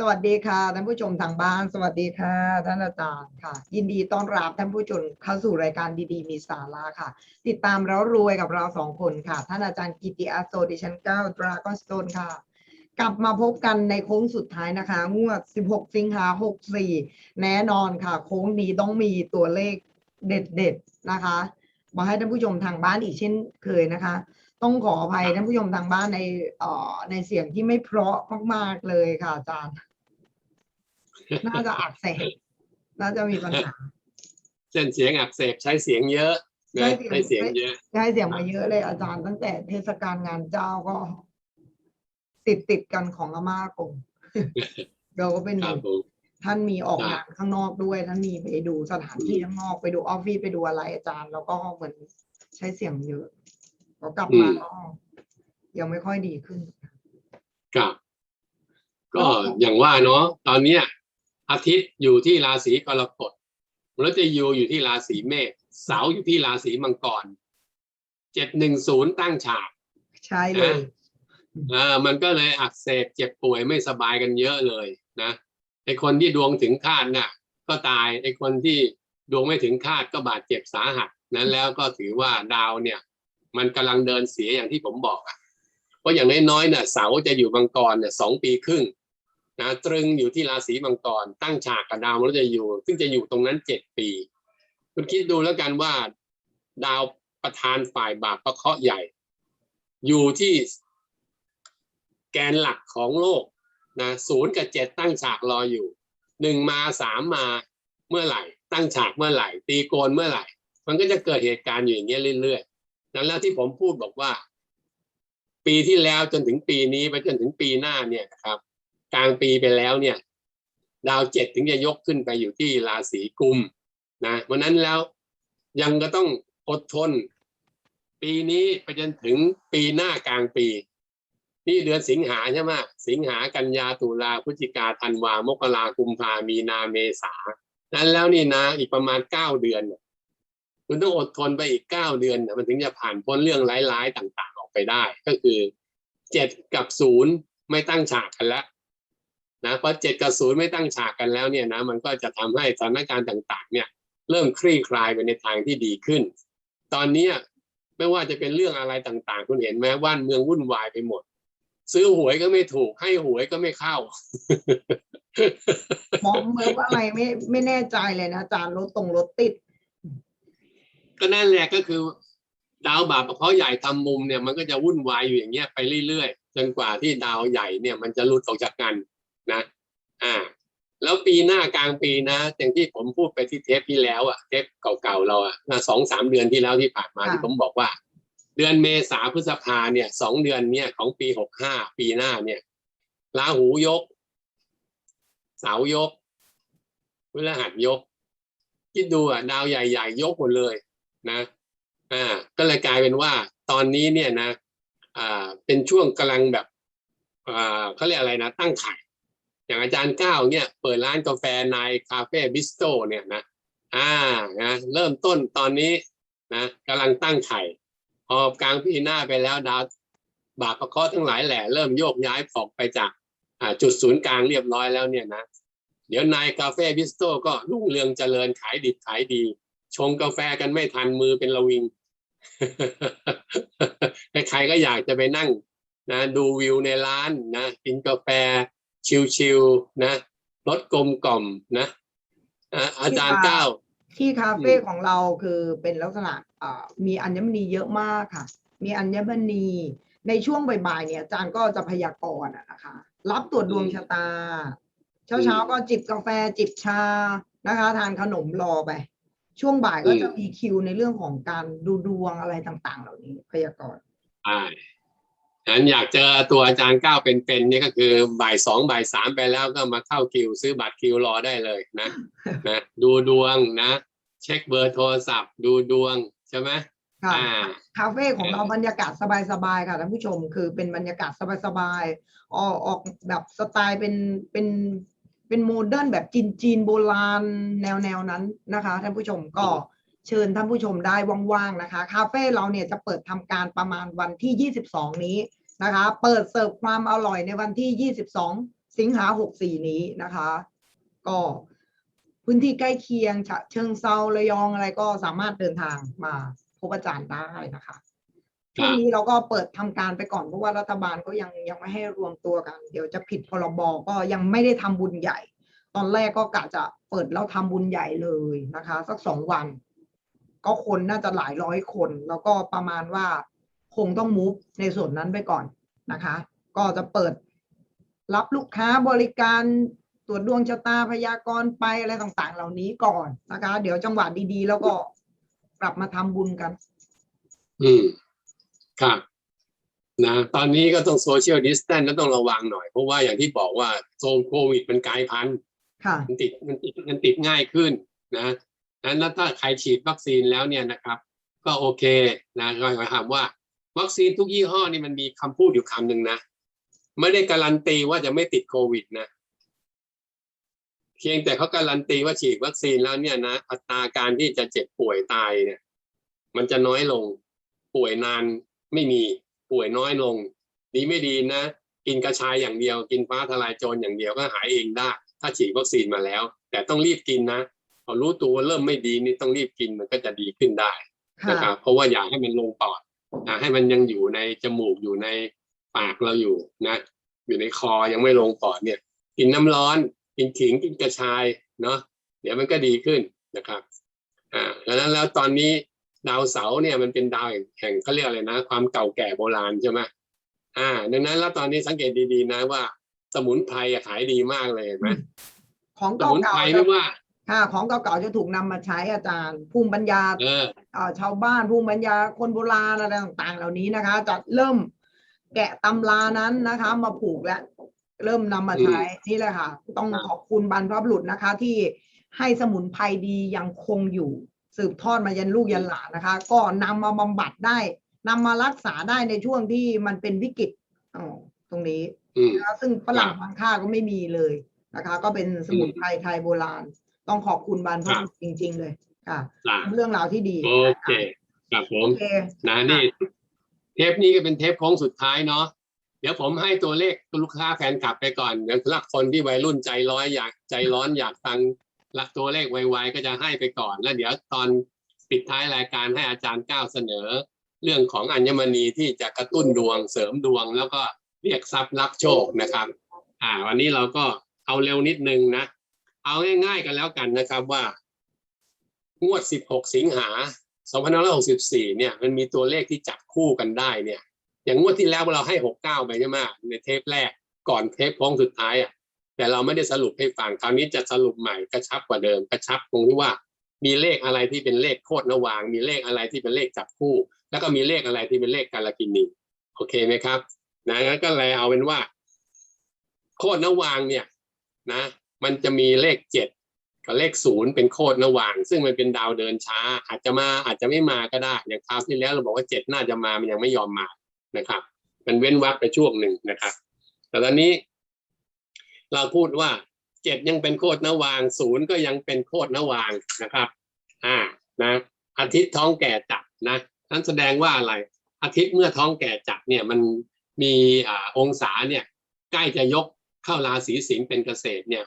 สวัสดีค่ะท่านผู้ชมทางบ้าน สวัสดีค่ะ ท่านอาจารย์ค่ะ ยินดีต้อนรับท่านผู้ชมเข้าสู่รายการดีๆ มีสาระค่ะ ติดตามแล้วรวยกับเราสองคนค่ะ ท่านอาจารย์กิติอาโซดิฉันเก้าดราก้อนสโตนค่ะ กลับมาพบกันในโค้งสุดท้ายนะคะ งวด 16 สิงหา 64 แน่นอนค่ะ โค้งนี้ต้องมีตัวเลขเด็ดๆนะคะ มาให้ท่านผู้ชมทางบ้านอีกเช่นเคยนะคะต้องขออภัยท่านผู้ชมทางบ้านในเอ่อในเสียงที่ไม่เพราะมากๆเลยค่ะอาจารย์ น่าจะอักเสบน่าจะมีปัญหาเส้นเสียงอักเสบใช้เสียงเยอะใช้นะเสียงใช้เสียงเยอะได้เสียงมาเยอะเลยอาจารย์ตั้งแต่เทศกาลงานเจ้าก็ ติดติดๆกันของอาม่ากงเราก็เป็นครับผมท่านมีออกครับงานข้างนอกด้วยท่านมีไปดูสถานที่ข้างนอกไปดูออฟฟิศไปดูอะไรอาจารย์ แล้วก็เหมือนใช้เสียงเยอะพอกลับมาก็ยังไม่ค่อยดีขึ้นครับก็ก็อย่างว่าเนาะตอนเนี้ย อาทิตย์อยู่ที่ราศีกรกฎมฤตยูอยู่ที่ราศีเมษเสาร์อยู่ที่ราศีมังกรเจ็ดหนึ่งศูนย์ตั้งฉากใช่เลยอ่ามันก็เลยอักเสบเจ็บป่วยไม่สบายกันเยอะเลยนะไอคนที่ดวงถึงคาดน่ะ ก็ตายไอคนที่ดวงไม่ถึงคาดก็บาดเจ็บสาหัสนั้นแล้วก็ถือว่าดาวเนี่ย มันกำลังเดินเสียอย่างที่ผมบอกอะเพราะอย่างน้อยๆเนี่ยเสาจะอยู่มังกรเนี่ยสองปีครึ่ง นะตรึงอยู่ที่ราศีมังกรตั้งฉากกับดาวมฤตยูซึ่งจะอยู่ตรงนั้นเจ็ดปี คุณคิดดูแล้วกันว่า ดาวประธานฝ่ายบาปประเคาะใหญ่ อยู่ที่แกนหลักของโลกนะศูนย์กับเจ็ดตั้งฉากรออยู่หนึ่งมาสามมาเมื่อไหร่ ตั้งฉากเมื่อไหร่ ตีโกนเมื่อไหร่ มันก็จะเกิดเหตุการณ์อยู่อย่างเงี้ยเรื่อยๆนั้นแล้วที่ผมพูดบอกว่า ปีที่แล้วจนถึงปีนี้ไปจนถึงปีหน้าเนี่ยนะครับ กลางปีไปแล้วเนี่ย ดาวเจ็ดถึงจะยกขึ้นไปอยู่ที่ราศีกุมนะวันนั้นแล้วยังก็ต้องอดทน ปีนี้ไปจนถึงปีหน้ากลางปี นี่เดือนสิงหาใช่ไหมสิงหากันยาตุลาพฤศจิกาธันวามกรากุมภามีนาเมษานั้นแล้วนี่นะอีกประมาณเก้าเดือนคุณต้องอดทนไปอีกเก้าเดือนมันถึงจะผ่านพ้นเรื่องร้ายๆต่าง ๆ ออกไปได้ ก็คือเจ็ดกับศูนย์ไม่ตั้งฉากกันแล้ว นะพอเจ็ดกับศูนย์ไม่ตั้งฉากกันแล้วเนี่ยนะมันก็จะทำให้สถานการณ์ต่างๆ เนี่ยเริ่มคลี่คลายไปในทางที่ดีขึ้น ตอนเนี้ยไม่ว่าจะเป็นเรื่องอะไรต่างๆ คุณเห็นไหมว่านเมืองวุ่นวายไปหมด ซื้อหวยก็ไม่ถูก ให้หวยก็ไม่เข้ามองเมื่อว่าอะไรไม่ไม่แน่ใจเลยนะอาจารย์รถตรงรถติด ก็นั่นแหละก็คือ ดาวบาปเพราะห์ใหญ่ทำมุมเนี่ยมันก็จะวุ่นวายอยู่อย่างเงี้ยไปเรื่อยๆจนกว่าที่ดาวใหญ่เนี่ยมันจะหลุดออกจากกัน นะอ่าแล้วปีหน้ากลางปีนะ อย่างที่ผมพูดไปที่เทปที่แล้วอะเทปเก่าๆเราอะนะสองสามเดือนที่แล้วที่ผ่านมาค่ะที่ผมบอกว่า เดือนเมษาพฤษภาเนี่ยสองเดือนเนี่ยของปีหกห้าปีหน้าเนี่ยราหูยก เสายกพฤหัสยก คิดดูอะดาวใหญ่ ๆ ยกหมดเลยนะอ่าก็เลยกลายเป็นว่า ตอนนี้เนี่ยนะ อ่าเป็นช่วงกำลังแบบอ่าเขาเรียกอะไรนะ ตั้งไข่ อย่างอาจารย์ก้าวเนี่ยเปิดร้านกาแฟนายคาเฟ่บิสโตเนี่ยนะอ่านะเริ่มต้นตอนนี้นะกำลังตั้งไข่พอกลางปีหน้าไปแล้วดาวบาปประเคาะทั้งหลายแหละเริ่มโยกย้ายออกไปจากจุดศูนย์กลางเรียบร้อยแล้วเนี่ยนะเดี๋ยวนายกาแฟบิสโตก็รุ่งเรืองเจริญขายดิบขายดี ชงกาแฟกันไม่ทันมือเป็นระวิงใครๆก็อยากจะไปนั่งนะดูวิวในร้านนะกินกาแฟ ชิลๆนะรสกลมกล่อมนะอะอาจารย์ที่ว่าก้าวที่คาเฟ่อืมของเราคือเป็นลักษณะอ่ามีอัญมณีเยอะมากค่ะ มีอัญมณีในช่วงบ่ายๆเนี่ยอาจารย์ก็จะพยากรณ์อะนะคะ รับตรวจดวงชะตา เช้าๆก็จิบกาแฟจิบชานะคะ ทานขนมรอไป ช่วงบ่ายก็จะมีคิวในเรื่องของการดูดวงอะไรต่างๆ เหล่านี้พยากรณ์ใช่ ฉันอยากเจอตัวอาจารย์ก้าวเป็นๆนี่ก็คือบ่ายสองบ่ายสามไปแล้วก็มาเข้าคิว ซื้อบัตรคิวรอได้เลยนะนะดูดวงนะ เช็คเบอร์โทรศัพท์ ดูดวงใช่ไหมค่ะอ่าคาเฟ่ของเราบรรยากาศสบายๆค่ะท่านผู้ชมคือเป็นบรรยากาศสบายๆออกออกแบบสไตล์เป็นเป็นเป็นโมเดิร์นแบบจีนจีนๆโบราณแนวแนวๆนั้นนะคะท่านผู้ชมก็เชิญท่านผู้ชมได้ว่างๆนะคะ คาเฟ่เราเนี่ยจะเปิดทำการประมาณวันที่ 22 นี้ นะคะ เปิดเสิร์ฟความอร่อยในวันที่ 22 สิงหาหกสี่นี้นะคะ ก็พื้นที่ใกล้เคียงฉะเชิงเซาระยองอะไรก็สามารถเดินทางมาพบอาจารย์ได้นะคะช่วงนี้เราก็เปิดทำการไปก่อนเพราะว่ารัฐบาลก็ยังยังไม่ให้รวมตัวกัน เดี๋ยวจะผิดพรบก็ยังไม่ได้ทำบุญใหญ่ ตอนแรกก็กะจะเปิดแล้วทำบุญใหญ่เลยนะคะ สักสองวัน ก็คนน่าจะหลายร้อยคน แล้วก็ประมาณว่า คงต้องมูฟในส่วนนั้นไปก่อนนะคะ ก็จะเปิดรับลูกค้าบริการตรวจดวงชะตาพยากรณ์ไปอะไรต่างๆ เหล่านี้ก่อนนะคะ เดี๋ยวจังหวะดีๆ แล้วก็กลับมาทำบุญกัน อืมครับนะตอนนี้ก็ต้องโซเชียลดิสแตนต์ก็ต้องระวังหน่อย เพราะว่าอย่างที่บอกว่าโซนโควิดมันกลายพันธุ์ค่ะมันติดมันติดมันติดง่ายขึ้นนะนั้นถ้าใครฉีดวัคซีนแล้วเนี่ยนะครับ ก็โอเคนะก็หมายความว่า วัคซีนทุกยี่ห้อนี่มันมีคำพูดอยู่คำหนึ่งนะ ไม่ได้การันตีว่าจะไม่ติดโควิดนะ เพียงแต่เขาการันตีว่าฉีดวัคซีนแล้วเนี่ยนะ อัตราการที่จะเจ็บป่วยตายเนี่ย มันจะน้อยลง ป่วยนานไม่มีป่วยน้อยลง ดีไม่ดีนะ กินกระชายอย่างเดียว กินฟ้าทลายโจรอย่างเดียวก็หายเองได้ ถ้าฉีดวัคซีนมาแล้ว แต่ต้องรีบกินนะพอรู้ตัวว่าเริ่มไม่ดีนี่ต้องรีบกินมันก็จะดีขึ้นได้ค่ะนะครับเพราะว่าอยากให้มันลงปอดอยาก ให้มันยังอยู่ในจมูกอยู่ในปากเราอยู่นะ อยู่ในคอยังไม่ลงปอดเนี่ย กินน้ำร้อน กินขิงกินกระชายเนาะเดี๋ยวมันก็ดีขึ้นนะครับอ่าดังนั้นแล้วตอนนี้ดาวเสาร์เนี่ยมันเป็นดาวแห่งแห่งเขาเรียกอะไรนะ ความเก่าแก่โบราณใช่ไหมอ่า ดังนั้นแล้วตอนนี้สังเกตดีๆนะว่า สมุนไพรอะขายดีมากเลยเห็นไหมของสมุนเก่าไพรๆไม่จะว่า ค่ะของเก่าๆจะถูกนำมาใช้อาจารย์ภูมิปัญญาเออเอ่อชาวบ้านภูมิปัญญาคนโบราณอะไรต่าง ๆ เหล่านี้นะคะ จะเริ่มแกะตำรานั้นนะคะ มาผูกและเริ่มนำมาใช้นี่แหละค่ะ ต้องครับขอบคุณบรรพบุรุษนะคะ ที่ให้สมุนไพรดียังคงอยู่ สืบทอดมายันลูกยันหลานนะคะ ก็นำมาบำบัดได้นำมารักษาได้ในช่วงที่มันเป็นวิกฤตอ๋อตรงนี้อืมนะคะซึ่งฝรั่งครับบางค่าก็ไม่มีเลยนะคะ ก็เป็นสมุนไพรไทยโบราณ ต้องขอบคุณบรรพบุรุษจริง ๆ เลยค่ะอ่าเรื่องราวที่ดีโอเคครับผโอมเคนะนี่เทปนี้ก็เป็นเทปโค้งสุดท้ายเนาะเดี๋ยวผมให้ตัวเลขลูกค้าแฟนคลับไปก่อนเดี๋ยวสำหรับคนที่วัยรุ่นใจร้อยอยากใจร้อนอยากฟังหลักตัวเลขไวๆก็จะให้ไปก่อน แล้วเดี๋ยวตอนปิดท้ายรายการให้อาจารย์ก้าวเสนอ เรื่องของอัญมณีที่จะกระตุ้นดวงเสริมดวง แล้วก็เรียกทรัพย์รับโชคนะครับ อ่า วันนี้เราก็เอาเร็วนิดนึงนะ เอาง่ายๆกันแล้วกันนะครับว่างวด 16 สิงหา2564 เนี่ย มันมีตัวเลขที่จับคู่กันได้เนี่ย อย่างงวดที่แล้วเราให้ 69 ไปใช่ไหมในเทปแรกก่อนเทปโค้งสุดท้ายอะแต่เราไม่ได้สรุปให้ฟังคราวนี้จะสรุปใหม่กระชับกว่าเดิมกระชับตรงที่ว่า มีเลขอะไรที่เป็นเลขโคตรนวาง มีเลขอะไรที่เป็นเลขจับคู่ แล้วก็มีเลขอะไรที่เป็นเลขกาลกินีโอเคไหมครับนะงั้นก็เลยเอาเป็นว่า โคตรนวางเนี่ย นะ มันจะมีเลขเจ็ดกับเลขศูนย์เป็นโคตรนวาง ซึ่งมันเป็นดาวเดินช้า อาจจะมาอาจจะไม่มาก็ได้อย่างคราวที่แล้วเราบอกว่าเจ็ดน่าจะมามันยังไม่ยอมมานะครับ มันเว้นวรรคไปช่วงหนึ่งนะครับ แต่ตอนนี้ เราพูดว่าเจ็ดยังเป็นโคตรนวางศูนย์ก็ยังเป็นโคตรนวางนะครับ อ่านะอาทิตย์ท้องแก่จัดนะนั่นแสดงว่าอะไรอาทิตย์เมื่อท้องแก่จัดเนี่ยมันมีอ่าองศาเนี่ยใกล้จะยกเข้าราศีสิงห์เป็นเกษตรเนี่ย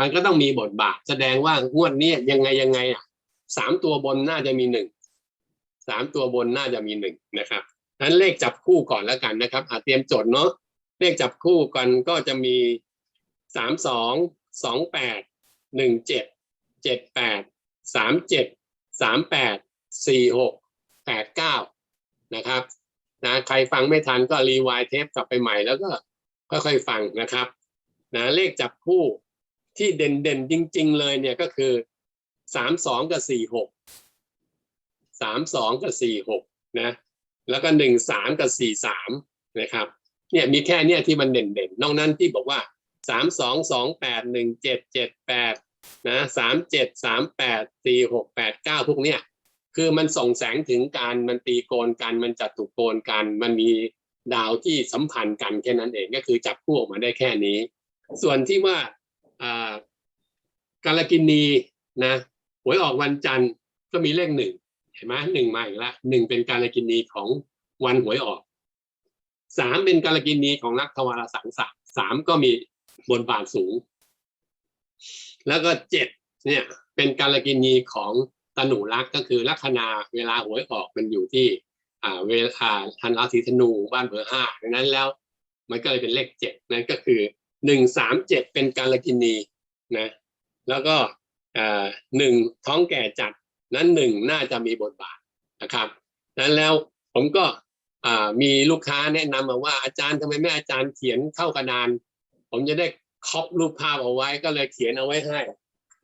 มันก็ต้องมีบทบาท แสดงว่างวดนี้ยังไงยังไงอะสามตัวบนน่าจะมีหนึ่งสามตัวบนน่าจะมีหนึ่งนะครับนั้นเลขจับคู่ก่อนแล้วกันนะครับอาเตรียมจดเนาะเลขจับคู่กันก็จะมีสามสองสองแปดหนึ่งเจ็ดเจ็ดแปดสามเจ็ดสามแปดสี่หกแปดเก้านะครับนะใครฟังไม่ทันก็รีวายเทปกลับไปใหม่แล้วก็ค่อยๆฟังนะครับนะเลขจับคู่ ที่เด่นๆจริง ๆ เลยเนี่ยก็คือสามสองกับสี่หกสามสองกับสี่หกนะแล้วก็หนึ่งสามกับสี่สามนะครับเนี่ยมีแค่เนี่ยที่มันเด่นๆนอกนั้นที่บอกว่าสามสองสองแปดหนึ่งเจ็ดเจ็ดแปดนะสามเจ็ดสามแปดสี่หกแปดเก้าพวกเนี้ยคือมันส่งแสงถึงการมันตีโกนกันมันจัตุโกนกันมันมีดาวที่สัมพันธ์กันแค่นั้นเองก็คือจับคู่ออกมาได้แค่นี้ ส่วนที่ว่า กาลกินีนะหวยออกวันจันทร์ก็มีเลขหนึ่งเห็นไหมหนึ่งมาอีกล้วหนึ่งเป็นกาลกินีของวันหวยออกสามเป็นกาลกินีของนักทวารสังสามสามก็มีบนบาทสูง แล้วก็เจ็ดเนี่ยเป็นการกินีของตนูรักก็คือลัคนาเวลาหวยออกมันอยู่ที่อ่าเวลาทันราศีธนูบ้านเบอร์ห้าดังนั้นแล้ว มันก็เลยเป็นเลขเจ็ดนั่นก็คือ หนึ่งสามเจ็ดเป็นการลกินีนะแล้วก็หนึ่งท้องแก่จัดนั้นหนึ่งน่าจะมีบทบาทนะครับ นั้นแล้วผมก็มีลูกค้าแนะนำมาว่าอาจารย์ทำไมไม่อาจารย์เขียนเข้ากระดาน ผมจะได้คอบรูปภาพเอาไว้ก็เลยเขียนเอาไว้ให้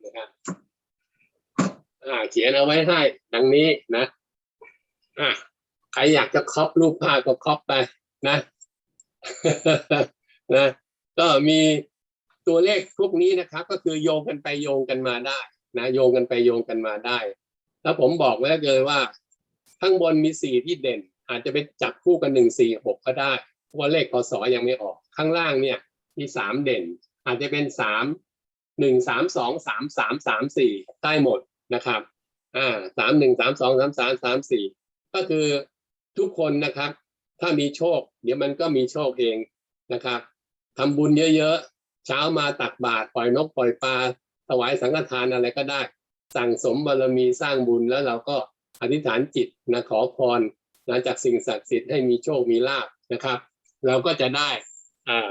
นะครับเขียนเอาไว้ให้ ดังนี้นะอ่าใครอยากจะคอบรูปภาพก็คอบไปนะนะ ก็มีตัวเลขพวกนี้นะครับ ก็คือโยงกันไปโยงกันมาได้นะโยงกันไปโยงกันมาได้ แล้วผมบอกไว้เลยว่า ข้างบนมีสี่ที่เด่น อาจจะไปจับคู่กันหนึ่งสี่หกก็ได้เพราะว่าเลขพศยังไม่ออก ข้างล่างเนี่ยมีสามเด่น อาจจะเป็นสามหนึ่งสามสองสามสามสามสี่ได้หมดนะครับอ่าสามหนึ่งสามสองสามสามสามสี่ก็คือทุกคนนะครับ ถ้ามีโชค เดี๋ยวมันก็มีโชคเองนะครับ ทำบุญเยอะๆ เช้ามาตักบาตรปล่อยนกปล่อยปลาถวายสังฆทานอะไรก็ได้ สั่งสมบารมีสร้างบุญแล้วเราก็อธิษฐานจิตนะขอพรนะจากสิ่งศักดิ์สิทธิ์ให้มีโชคมีลาภนะครับ เราก็จะได้อ่า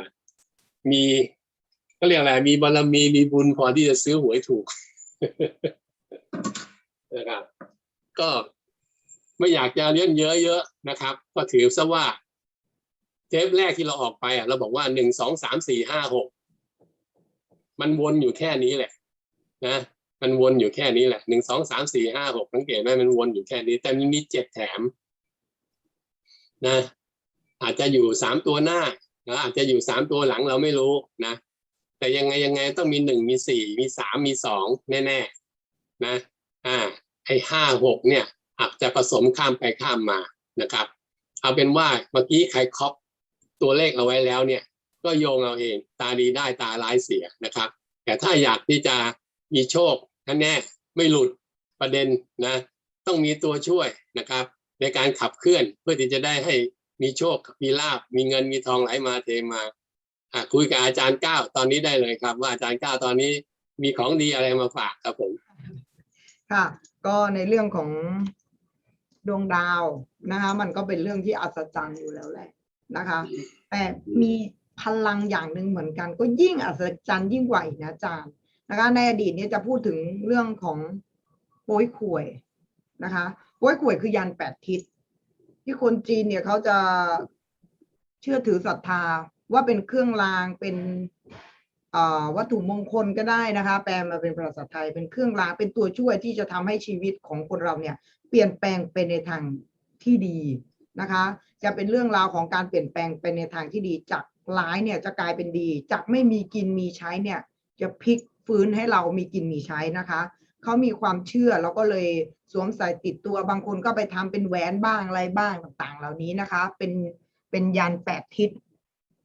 มีก็เรียกอะไรมีบารมีมีบุญพอที่จะซื้อหวยถูกนะครับ ก็ไม่อยากจะเลี้ยนเยอะๆนะครับ ก็ถือซะว่า เทปแรกที่เราออกไปอะเราบอกว่าหนึ่งสองสามสี่ห้าหกมันวนอยู่แค่นี้แหละ นะ มันวนอยู่แค่นี้แหละหนึ่งสองสามสี่ห้าหกสังเกตไหมมันวนอยู่แค่นี้ แต่มันมีเจ็ดแถม นะ อาจจะอยู่สามตัวหน้านะอาจจะอยู่สามตัวหลังเราไม่รู้นะ แต่ยังไงยังไงต้องมีหนึ่งมีสี่มีสามมีสองแน่ๆนะ อ่าไอห้าหกเนี่ยอาจจะผสมข้ามไปข้ามมานะครับ เอาเป็นว่าเมื่อกี้ใครคอบ ตัวเลขเอาไว้แล้วเนี่ย ก็โยงเอาเอง ตาดีได้ตาร้ายเสียนะครับ แต่ถ้าอยากที่จะมีโชคแน่ไม่หลุดประเด็นนะ ต้องมีตัวช่วยนะครับ ในการขับเคลื่อนเพื่อที่จะได้ให้มีโชค มีลาบมีเงินมีทองไหลมาเทมาคุยกับอาจารย์ก้าวตอนนี้ได้เลยครับ ว่าอาจารย์ก้าวตอนนี้มีของดีอะไรมาฝากครับผมค่ะ ก็ในเรื่องของดวงดาวนะคะ มันก็เป็นเรื่องที่อัศจรรย์อยู่แล้วแหละ นะคะ แต่มีพลังอย่างหนึ่งเหมือนกัน ก็ยิ่งอัศจรรย์ยิ่งกว่าอีกนะอาจารย์นะคะ ในอดีตเนี่ยจะพูดถึงเรื่องของโป้ยขวยนะคะโป้ยขวยคือยันแปดทิศที่คนจีนเนี่ยเขาจะเชื่อถือศรัทธาว่าเป็นเครื่องรางเป็นเอ่อวัตถุมงคลก็ได้นะคะ แปลมาเป็นภาษาไทยเป็นเครื่องรางเป็นตัวช่วยที่จะทำให้ชีวิตของคนเราเนี่ย เปลี่ยนแปลงไปในทางที่ดีนะคะ จะเป็นเรื่องราวของการเปลี่ยนแปลงไปในทางที่ดีจากร้ายเนี่ยจะกลายเป็นดี จากไม่มีกินมีใช้เนี่ยจะพลิกฟื้นให้เรามีกินมีใช้นะคะเขามีความเชื่อแล้วก็เลยสวมใส่ติดตัวบางคนก็ไปทำเป็นแหวนบ้างอะไรบ้างต่างๆ เหล่านี้นะคะ เป็นเป็นยันแปดทิศ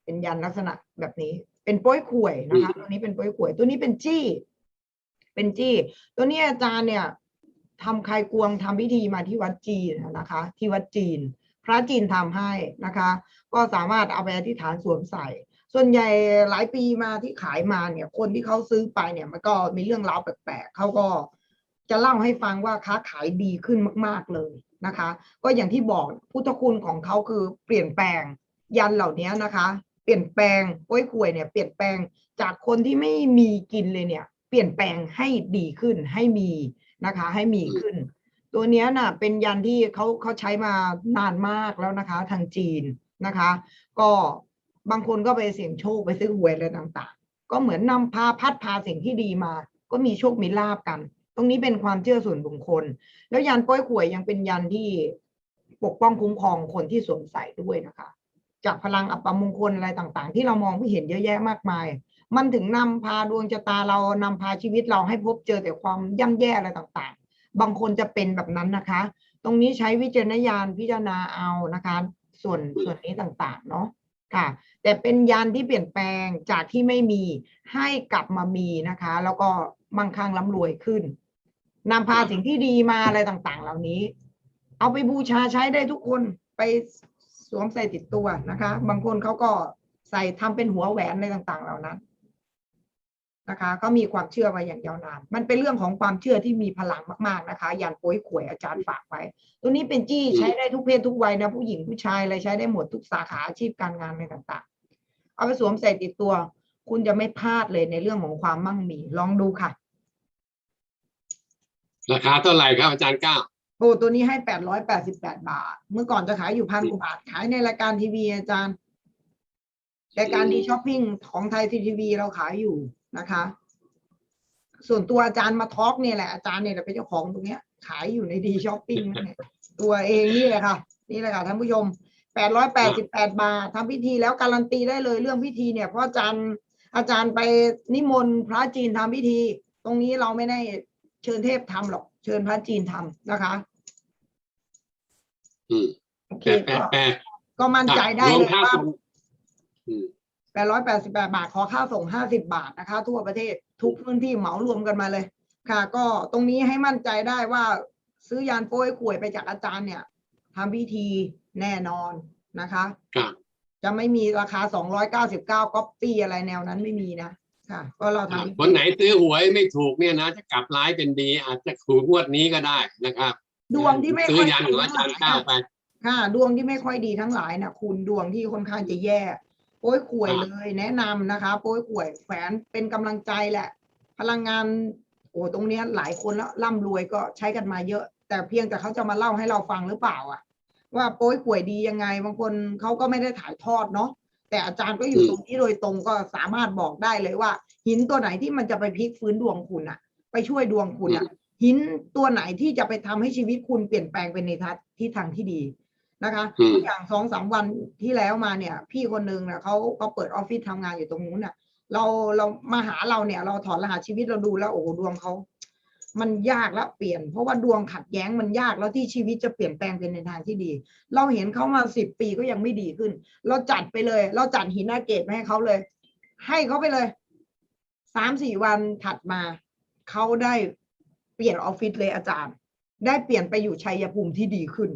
เป็นยันลักษณะแบบนี้ เป็นป้ยข่วยนะคะ ตัวนี้เป็นป้ยข่วย ตัวนี้เป็นจี้ เป็นจี้ ตัวนี้อาจารย์เนี่ยทำใครกวงทำพิธีมาที่วัดจีนนะคะ ที่วัดจีน พระจีนทำให้นะคะ ก็สามารถเอาไปอธิษฐานสวมใส่ ส่วนใหญ่หลายปีมาที่ขายมาเนี่ย คนที่เขาซื้อไปเนี่ยมันก็มีเรื่องราวแปลกๆเขาก็จะเล่าให้ฟังว่าค้าขายดีขึ้นมาก ๆเลยนะคะ ก็อย่างที่บอกพุทธคุณของเขาคือเปลี่ยนแปลงยันเหล่านี้นะคะ เปลี่ยนแปลงโอ้ยข่วยเนี่ยเปลี่ยนแปลงจากคนที่ไม่มีกินเลยเนี่ย เปลี่ยนแปลงให้ดีขึ้นให้มีนะคะ ให้มีขึ้น ตัวนี้ยน่ะเป็นยันที่เขาเขาใช้มานานมากแล้วนะคะ ทางจีนนะคะ ก็บางคนก็ไปเสี่ยงโชคไปซื้อหวยอะไรต่างๆ ก็เหมือนนำพาพัดพาสิ่งที่ดีมา ก็มีโชคมีลาบกัน ตรงนี้เป็นความเชื่อส่วนบุคคล แล้วยันป้อยขวยยังเป็นยันที่ปกป้องคุ้มครองคนที่สวมใส่ด้วยนะคะ จากพลังอัปมงคลอะไรต่างๆ ที่เรามองไม่เห็นเยอะแยะมากมาย มันถึงนำพาดวงชะตาเรานำพาชีวิตเราให้พบเจอแต่ความย่ำแย่อะไรต่างๆ บางคนจะเป็นแบบนั้นนะคะ ตรงนี้ใช้วิจารณญาณพิจารณาเอานะคะ ส่วนส่วนนี้ต่างๆ เนาะค่ะ แต่เป็นยันที่เปลี่ยนแปลงจากที่ไม่มีให้กลับมามีนะคะ แล้วก็มั่งคั่งร่ำรวยขึ้นนำพาสิ่งที่ดีมาอะไรต่างๆ เหล่านี้ เอาไปบูชาใช้ได้ทุกคนไปสวมใส่ติดตัวนะคะ บางคนเขาก็ใส่ทำเป็นหัวแหวนอะไรต่างๆ เหล่านั้น นะคะก็มีความเชื่อมาอย่างยาวนาน มันเป็นเรื่องของความเชื่อที่มีพลังมากๆนะคะยันโป้ยขวยอาจารย์ฝากไว้ ตัวนี้เป็นจี้ใช้ได้ทุกเพศทุกวัยนะผู้หญิงผู้ชายอะไรใช้ได้หมดทุกสาขาอาชีพการงานอะไรต่างๆ เอาไปสวมใส่ติดตัว คุณจะไม่พลาดเลยในเรื่องของความมั่งมีลองดูค่ะ ราคาเท่าไหร่ครับอาจารย์ก้าวโอ้ตัวนี้ให้แปดร้อยแปดสิบแปดบาท เมื่อก่อนจะขายอยู่พันกว่าบาทขายในรายการทีวีอาจารย์รายการดีช้อปปิ้งของไทยทีวีเราขายอยู่ นะคะ ส่วนตัวอาจารย์มาทอล์กเนี่ยแหละอาจารย์เนี่ยแหละเป็นเจ้าของตรงเนี้ย ขายอยู่ในดีช้อปปิ้งนั่นแหละตัวเองนี่แหละค่ะ นี่แหละค่ะท่านผู้ชมแปดร้อยแปดสิบแปดบาททำพิธีแล้วการันตีได้เลยเรื่องพิธีเนี่ยเพราะอาจารย์อาจารย์ไปนิมนต์พระจีนทำพิธี ตรงนี้เราไม่ได้เชิญเทพทำหรอก เชิญพระจีนทำนะคะ อืมโอเคแปดแปดก็แปดก็มั่นใจได้รวเลมยค่าว่าส่งอืม แปดร้อยแปดสิบแปดบาทขอค่าส่งห้าสิบาทนะคะ ทั่วประเทศทุกพื้นที่เหมารวมกันมาเลย ค่ะ ก็ตรงนี้ให้มั่นใจได้ว่าซื้อยานโป้ยขวยไปจากอาจารย์เนี่ยทำพิธีแน่นอนนะคะครับจะไม่มีราคาสองร้อยเก้าสิบเก้าก๊อปปี้อะไรแนวนั้นไม่มีนะค่ะ ก็เราทำคนไหนซื้อหวยไม่ถูกเนี่ยนะจะกลับร้ายเป็นดี อาจจะถูกงวดนี้ก็ได้นะครับ ดวงที่ไม่ซื้ค่ออยยันของอาจารย์ก้าวไปค่ะดวงที่ไม่ค่อยดีทั้งหลายนะคุณดวงที่ค่อนข้างจะแย่โป้ยข่วยอ่าเลยแนะนำนะคะโป้ยข่วยแขวนเป็นกำลังใจแหละ พลังงานโอ้ตรงเนี้ยหลายคนแล้วร่ำรวยก็ใช้กันมาเยอะ แต่เพียงแต่เขาจะมาเล่าให้เราฟังหรือเปล่าอะว่าโป้ยข่วยดียังไง บางคนเขาก็ไม่ได้ถ่ายทอดเนาะแต่อาจารย์ก็อยู่อืมตรงนี้โดยตรงก็สามารถบอกได้เลยว่า หินตัวไหนที่มันจะไปพลิกฟื้นดวงคุณอะไปช่วยดวงคุณอะหินตัวไหนที่จะไปทำให้ชีวิตคุณเปลี่ยนแปลงเป็นในทัศที่ทางที่ดี นะคะอืมอย่างสองสามวันที่แล้วมาเนี่ย พี่คนนึงนะเขาเขาเปิดออฟฟิศทำงานอยู่ตรงนู้นน่ะ เราเรามาหาเราเนี่ย เราถอดรหัสชีวิตเราดูแล้วโอ้โหดวงเขา มันยากแล้วเปลี่ยน เพราะว่าดวงขัดแย้งมันยากแล้วที่ชีวิตจะเปลี่ยนแปลงเป็นในทางที่ดี เราเห็นเขามาสิบปีก็ยังไม่ดีขึ้น เราจัดไปเลย เราจัดหินอาเกตมาให้เขาเลย ให้เขาไปเลยสามสี่วันถัดมาเขาได้เปลี่ยนออฟฟิศเลยอาจารย์ ได้เปลี่ยนไปอยู่ชัยภูมิที่ดีขึ้น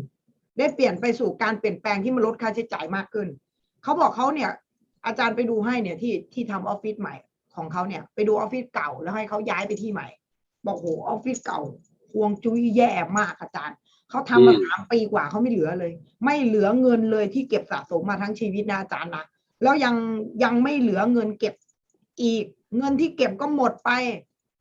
ได้เปลี่ยนไปสู่การเปลี่ยนแปลงที่มันลดค่าใช้จ่ายมากขึ้น เขาบอกเขาเนี่ย อาจารย์ไปดูให้เนี่ยที่ที่ทำออฟฟิศใหม่ของเขาเนี่ย ไปดูออฟฟิศเก่าแล้วให้เขาย้ายไปที่ใหม่ บอกโหออฟฟิศเก่าห่วงจุ้ยแย่มากอาจารย์ เขาทำมาสามปีกว่าเขาไม่เหลือเลย ไม่เหลือเงินเลยที่เก็บสะสมมาทั้งชีวิตนะอาจารย์นะแล้วยังยังไม่เหลือเงินเก็บอีก เงินที่เก็บก็หมดไป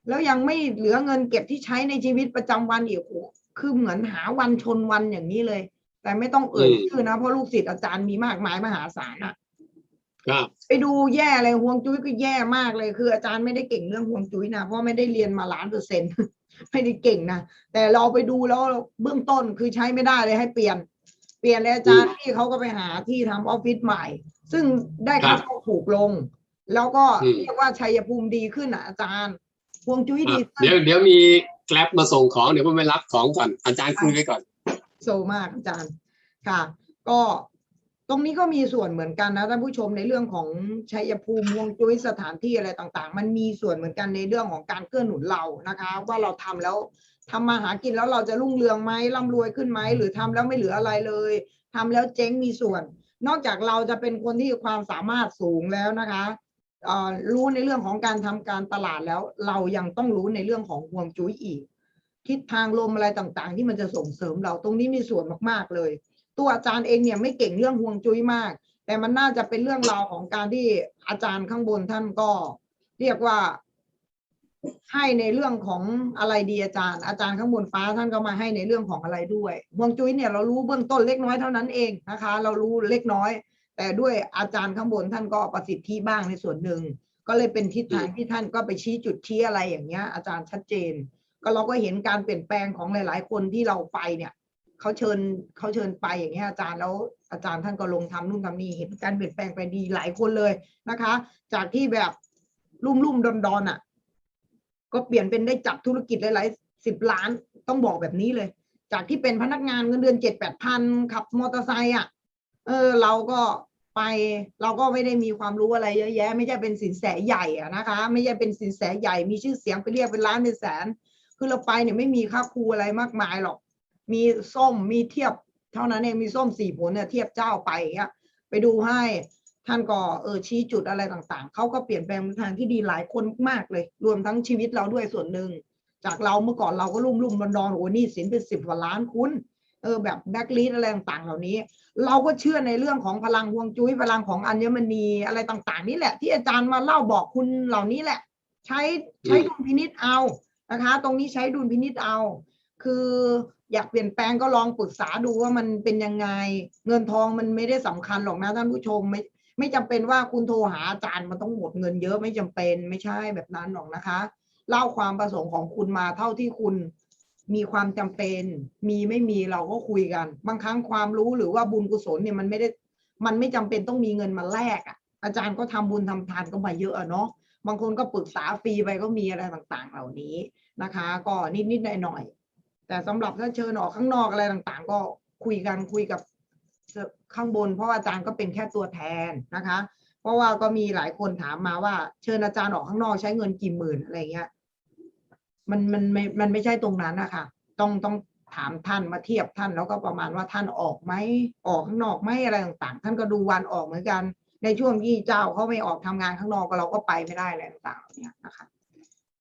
แล้วยังไม่เหลือเงินเก็บที่ใช้ในชีวิตประจำวันอีกโอ้คือเหมือนหาวันชนวันอย่างนี้เลย แต่ไม่ต้องเอ่ยอืมชื่อนะ เพราะลูกศิษย์อาจารย์มีมากมายมหาศาลอะครับไปดูแย่เลยห่วงจุ้ยก็แย่มากเลยคืออาจารย์ไม่ได้เก่งเรื่องห่วงจุ้ยนะเพราะไม่ได้เรียนมาล้านเปอร์เซ็นต์ไม่ได้เก่งนะแต่เราไปดูแล้วเบื้องต้นคือใช้ไม่ได้เลยให้เปลี่ยน เปลี่ยนเลยอาจารย์ที่เขาก็ไปหาที่ทำออฟฟิศใหม่ ซึ่งได้ค่าเช่าถูกลง แล้วก็อืมเรียกว่าชัยภูมิดีขึ้นอะอาจารย์ห่วงจุ้ยอะดีขึ้นเดี๋ยวเดี๋ยวมีแกลบมาส่งของเดี๋ยวผมไปรับของก่อนอาจารย์คุยไปก่อน โซมากอาจารย์ค่ะ ก็ตรงนี้ก็มีส่วนเหมือนกันนะท่านผู้ชมในเรื่องของชัยภูมิวงจุ้ยสถานที่อะไรต่างๆ มันมีส่วนเหมือนกันในเรื่องของการเกื้อหนุนเรานะคะ ว่าเราทำแล้วทำมาหากินแล้วเราจะรุ่งเรืองไหมร่ำรวยขึ้นไหมหรือทำแล้วไม่เหลืออะไรเลยทำแล้วเจ๊งมีส่วน นอกจากเราจะเป็นคนที่ความสามารถสูงแล้วนะคะรู้ในเรื่องของการทำการตลาดแล้ว เรายังต้องรู้ในเรื่องของฮวงจุ้ยอีก ทิศทางลมอะไรต่างๆ ที่มันจะส่งเสริมเราตรงนี้มีส่วนมากๆเลย ตัวอาจารย์เองเนี่ยไม่เก่งเรื่องฮวงจุ้ยมาก แต่มันน่าจะเป็นเรื่องราวของการที่อาจารย์ข้างบนท่านก็ เรียกว่าให้ในเรื่องของอะไรดีอาจารย์ อาจารย์ข้างบนฟ้าท่านก็มาให้ในเรื่องของอะไรด้วยฮวงจุ้ยเนี่ยเรารู้เบื้องต้นเล็กน้อยเท่านั้นเองนะคะ เรารู้เล็กน้อย แต่ด้วยอาจารย์ข้างบนท่านก็ประสิทธิบ้างในส่วนหนึ่ง ก็เลยเป็นทิศทางที่ท่านก็ไปชี้จุดชี้อะไรอย่างเงี้ยอาจารย์ชัดเจน ก็เราก็เห็นการเปลี่ยนแปลงของหลาย ๆ คนที่เราไปเนี่ยเขาเชิญเขาเชิญไปอย่างเงี้ยอาจารย์แล้วอาจารย์ท่านก็ลงทำนู่นทำนี่เห็นการเปลี่ยนแปลงไปดีหลายคนเลยนะคะ จากที่แบบรุ่มรุ่มดอนดอนๆอะ ก็เปลี่ยนเป็นได้จับธุรกิจหลายๆสิบล้านต้องบอกแบบนี้เลย จากที่เป็นพนักงานเงินเดือนเจ็ดแปดพันขับมอเตอร์ไซค์อะเออเราก็ไปเราก็ไม่ได้มีความรู้อะไรเยอะแยะ ไม่ใช่เป็นสินแสใหญ่อะนะคะ ไม่ใช่เป็นสินแสใหญ่มีชื่อเสียงไปเรียกเป็นล้านเป็นแสน คือเราไปเนี่ยไม่มีค่าครูอะไรมากมายหรอก มีส้มมีเทียบ เท่านั้นเองมีส้มสี่ผลเนี่ยเทียบเจ้าไปเงี้ยไปดูให้ท่านก็เออชี้จุดอะไรต่างๆ เขาก็เปลี่ยนแปลงทางที่ดีหลายคนมากเลย รวมทั้งชีวิตเราด้วยส่วนหนึ่ง จากเราเมื่อก่อนเราก็รุ่มรุ่มดอนดอนโอ้โหนี่สินเป็นสิบกว่าล้านคุณเออแบบแบ็กลีดอะไรต่างๆ เหล่านี้ เราก็เชื่อในเรื่องของพลังฮวงจุ้ยพลังของอัญมณีอะไรต่างๆ นี่แหละ ที่อาจารย์มาเล่าบอกคุณเหล่านี้แหละ ใช้ใช้ดุลพินิษเอา นะคะ ตรงนี้ใช้ดุลพินิษเอา คืออยากเปลี่ยนแปลงก็ลองปรึกษาดูว่ามันเป็นยังไง เงินทองมันไม่ได้สำคัญหรอกนะท่านผู้ชมไม่ไม่จำเป็นว่าคุณโทรหาอาจารย์มันต้องหมดเงินเยอะไม่จำเป็นไม่ใช่แบบนั้นหรอกนะคะ เล่าความประสงค์ของคุณมาเท่าที่คุณมีความจำเป็น มีไม่มีเราก็คุยกัน บางครั้งความรู้หรือว่าบุญกุศลเนี่ยมันไม่ได้ มันไม่จำเป็นต้องมีเงินมาแลกอะ อาจารย์ก็ทำบุญทำทานก็มาเยอะอะเนาะ บางคนก็ปรึกษาฟรีไปก็มีอะไรต่างๆ เหล่านี้นะคะ ก็นิดๆหน่อยๆแต่สำหรับถ้าเชิญออกข้างนอกอะไรต่างๆ ก็คุยกันคุยกับข้างบน เพราะอาจารย์ก็เป็นแค่ตัวแทนนะคะ เพราะว่าก็มีหลายคนถามมาว่า เชิญอาจารย์ออกข้างนอกใช้เงินกี่หมื่นอะไรเงี้ยมันมันไม่มันไม่ใช่ตรงนั้นนะคะต้องต้องถามท่านมาเทียบท่านแล้วก็ประมาณว่าท่านออกไหมออกข้างนอกไหมอะไรต่างๆ ท่านก็ดูวันออกเหมือนกัน ในช่วงที่เจ้าเขาไม่ออกทำงานข้างนอกก็เราก็ไปไม่ได้อะไรต่างๆเหล่านี้นะคะ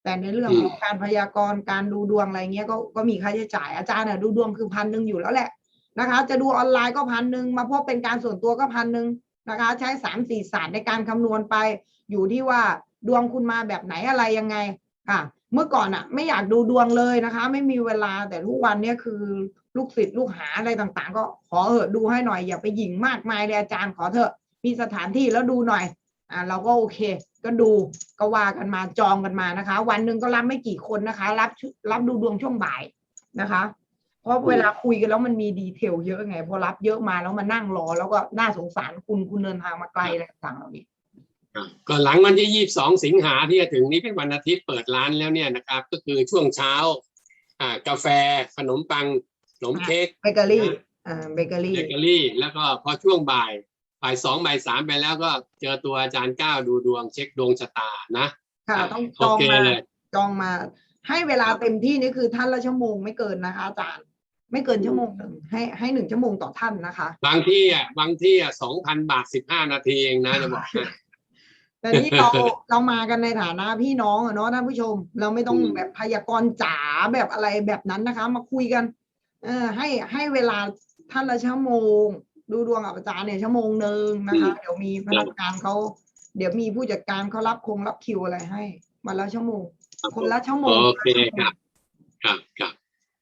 แต่ในเรื่องของการพยากรณ์การดูดวงอะไรเงี้ยก็ก็มีค่าใช้จ่ายอาจารย์น่ะดูดวงคือพันหนึ่งอยู่แล้วแหละนะคะ จะดูออนไลน์ก็พันหนึ่งมาพบเป็นการส่วนตัวก็พันหนึ่งนะคะ ใช้สามสี่ศาสตร์ในการคำนวณไป อยู่ที่ว่าดวงคุณมาแบบไหนอะไรยังไงค่ะ เมื่อก่อนอะไม่อยากดูดวงเลยนะคะ ไม่มีเวลาแต่ทุกวันเนี้ยคือลูกศิษย์ลูกหาอะไรต่างๆ ก็ขอเถอะดูให้หน่อยอย่าไปหยิ่งมากมายเลยอาจารย์ขอเถอะ มีสถานที่แล้วดูหน่อยอ่าเราก็โอเค ก็ดูก็ว่ากันมาจองกันมานะคะ วันหนึ่งก็รับไม่กี่คนนะคะ รับชุรับดูดวงช่วงบ่ายนะคะ เพราะเวลาคุยกันแล้วมันมีดีเทลเยอะไง พอรับเยอะมาแล้วมานั่งรอ แล้วก็น่าสงสารคุณคุณเดินทางมาไกลอะไรต่างๆเหล่านี้ครับก็หลังวันที่ยี่สิบสองสิงหาที่จะถึงนี้เป็นวันอาทิตย์เปิดร้านแล้วเนี่ยนะครับ ก็คือช่วงเช้า อ่ากาแฟขนมปังขนมเค้กเบเกอรี่อ่าเบเกอรี่เบเกอรี่ แล้วก็พอช่วงบ่าย บ่ายสองบ่ายสามไปแล้วก็เจอตัวอาจารย์ก้าวดูดวงเช็คดวงชะตานะค่ะครับต้องโอจองเคมาเลยจองมาให้เวลาเต็มที่นี่คือท่านละชั่วโมงไม่เกินนะคะ อาจารย์ ไม่เกินชั่วโมงหนึ่งให้ให้หนึ่งชั่วโมงต่อท่านนะคะ บางที่อะบางที่อะสองพันบาทสิบห้านาทีเองนะจะบอกให้แต่นี่เราเรามากันในฐานะพี่น้องอะเนาะท่านผู้ชม เราไม่ต้องอืมแบบพยากรณ์จ๋าแบบอะไรแบบนั้นนะคะ มาคุยกัน เออให้ให้เวลาท่านละชั่วโมง ดูดวงกับอาจารย์เนี่ยชั่วโมงหนึ่งนะคะ เดี๋ยวมีพนักงานเขาเดี๋ยวมีผู้จัดการเขารับคงรับคิวอะไรให้วันละชั่วโมง คนละชั่วโมงโอเคครับครับครับ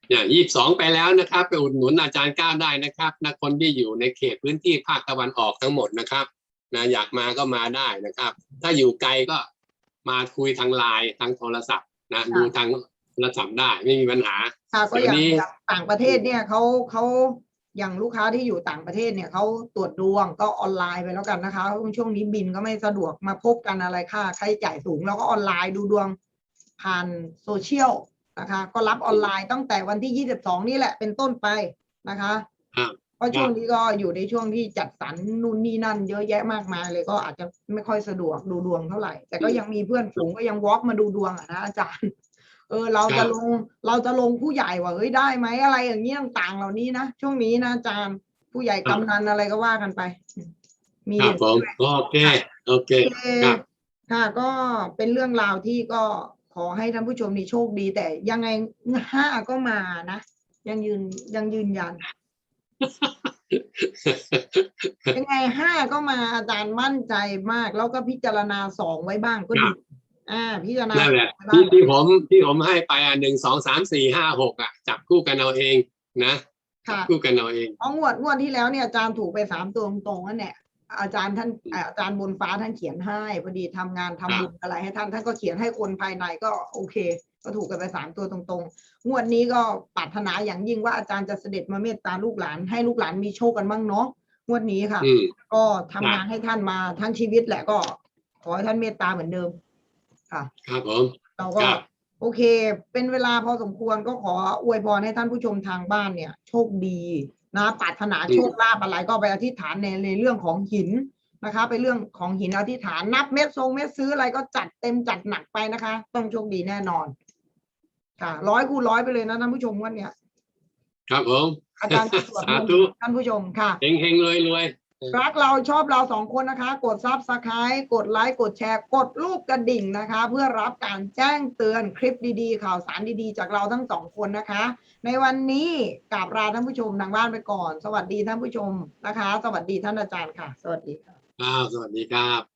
อย่างยี่สิบสองไปแล้วนะครับ ไปอุดหนุนอาจารย์ก้าวได้นะครับนะคนที่อยู่ในเขตพื้นที่ภาคตะวันออกทั้งหมดนะครับนะอยากมาก็มาได้นะครับ ถ้าอยู่ไกลก็มาคุยทางไลน์ทางโทรศัพท์นะดูทางโทรศัพท์ได้ไม่มีปัญหาค่ะก็อย่างเดี๋ยวนี้อย่างต่างประเทศเนี่ยเขาเขา อย่างลูกค้าที่อยู่ต่างประเทศเนี่ยเขาตรวจดวงก็ออนไลน์ไปแล้วกันนะคะ ช่วงนี้บินก็ไม่สะดวกมาพบกันอะไรค่าค่าใช้จ่ายสูงแล้วก็ออนไลน์ดูดวงผ่านโซเชียลนะคะ ก็รับออนไลน์ตั้งแต่วันที่ 22 นี่แหละเป็นต้นไปนะคะครับเพราะช่วงนี้ก็อยู่ในช่วงที่จัดสรรนู่นนี่นั่น เยอะแยะมากมายเลยก็อาจจะไม่ค่อยสะดวกดูดวงเท่าไหร่ แต่ก็ยังมีเพื่อนฝูงก็ยังวอล์กมาดูดวงอะนะอาจารย์ เออเราครัจะบลงเราจะลงผู้ใหญ่ว่าเฮ้ยได้ไหมอะไรอย่างเงี้ยต่างๆเหล่านี้นะช่วงนี้นะอาจารย์ผู้ใหญ่กำนันอะไรก็ว่ากันไป มีครับผมโอเคโอเคโอเคครับค่ะก็เป็นเรื่องราวที่ก็ขอให้ท่านผู้ชมนี่โชคดี แต่ยังไงห้าก็มานะยังยืนยังยืนยันยังไงห้าก็มาอาจารย์มั่นใจมาก แล้วก็พิจารณาสองไว้บ้างก็ครัดีบ อ่าพิจารณานั่นแหละไว้บ้าที่งที่ผมที่ผมให้ไปอะหนึ่งสองสามสี่ห้าหกอะ จับคู่กันเอาเองนะจับค่ะคู่กันเอาเองเพราะงวดงวดที่แล้วเนี่ยอาจารย์ถูกไปสามตัวตรงๆนั่นแหละอาจารย์ท่านอ่าอาจารย์บนฟ้าท่านเขียนให้พอดีทำงานทำบุญอะไรให้ท่านท่านก็เขียนให้คนภายในก็โอเค ก็ถูกกันไปสามตัวตรงๆ งวดนี้ก็ปรารถนาอย่างยิ่งว่าอาจารย์จะเสด็จมาเมตตาลูกหลานให้ลูกหลานมีโชคกันบ้างเนาะงวดนี้ค่ะอืมก็ทำงานให้ท่านมาทั้งชีวิตแหละก็ขอให้ท่านเมตตาเหมือนเดิม ค่ะ ครับผม เราก็ ครับ โอเค เป็นเวลาพอสมควรก็ขออวยพรให้ท่านผู้ชมทางบ้านเนี่ย โชคดีนะปรารถนาโชคลาภอะไรก็ไปอธิษฐานในในเรื่องของหินนะคะ ไปเรื่องของหินอธิษฐานนับเม็ดทรงเม็ดซื้ออะไรก็จัดเต็มจัดหนักไปนะคะ ต้องโชคดีแน่นอน ค่ะร้อยคูณร้อยไปเลยนะท่านผู้ชมวันเนี้ยครับผม อาจารย์จะสวดมนต์สาธุท่านผู้ชมค่ะ เฮงเฮงรวยรวย รักเราชอบเราสองคนนะคะ กดซับสไครต์กดไลค์กดแชร์ กดรูปกระดิ่งนะคะ เพื่อรับการแจ้งเตือนคลิปดีๆ ข่าวสารดีๆ จากเราทั้งสองคนนะคะ ในวันนี้กราบลาท่านผู้ชมทางบ้านไปก่อน สวัสดีท่านผู้ชมนะคะ สวัสดีท่านอาจารย์ค่ะ สวัสดีค่ะอ้าวสวัสดีครับ